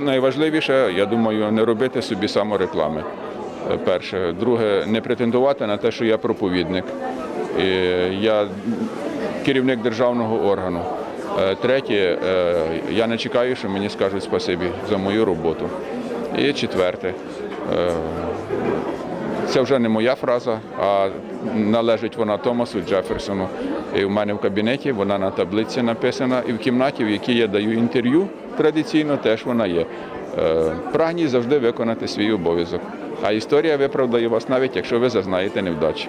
найважливіше, я думаю, не робити собі самореклами. Перше. Друге, не претендувати на те, що я проповідник. Я керівник державного органу. Е, Третє, е, я не чекаю, що мені скажуть спасибі за мою роботу. І четверте, е, це вже не моя фраза, а належить вона Томасу Джеферсону. І в мене в кабінеті вона на таблиці написана, і в кімнаті, в якій я даю інтерв'ю, традиційно теж вона є. Прагні завжди виконати свій обов'язок. А історія виправдає вас навіть, якщо ви зазнаєте невдачі.